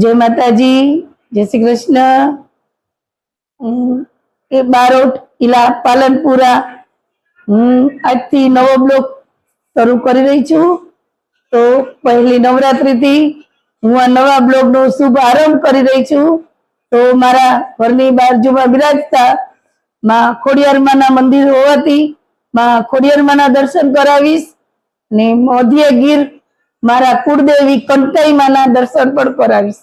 જય માતાજી, જય શ્રી કૃષ્ણ. એ બારોટ ઇલા પાલનપુરા. હું આજથી નવો બ્લોક શરૂ કરી રહી છું. તો પહેલી નવરાત્રિથી હું આ નવા બ્લોગનો શુભ આરંભ કરી રહી છું. તો મારા ઘરની બાજુમાં બિરાજતા માં ખોડિયારમાના મંદિર હોવાથી માં ખોડિયારમાના દર્શન કરાવીશ. ને મોધ્ય ગીર મારા કુળદેવી કંટાઈમાના દર્શન પણ કરાવીશ.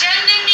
चंदनी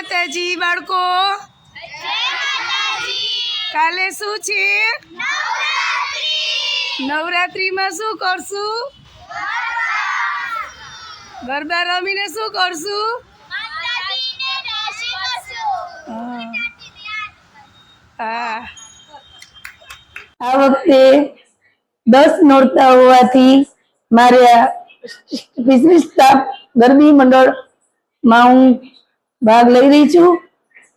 માતાજી બાળકો. કાલે શું છે? નવરાત્રીમાં શું કરશું? ગરબા રમીને શું કરશું? હા. આ વખતે દસ નોરતા હોવાથી મારે સ્ટાફ ગરબી મંડળમાં હું ભાગ લઈ રહી છું,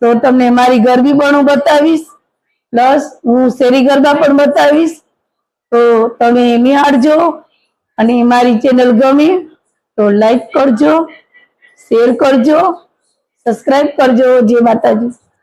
તો તમને મારી ગરબી પણ હું બતાવીશ, પ્લસ હું શેરી ગરબા પણ બતાવીશ, તો તમે નિહાળજો અને મારી ચેનલ ગમે તો લાઈક કરજો, શેર કરજો સબસ્ક્રાઈબ કરજો જે માતાજી.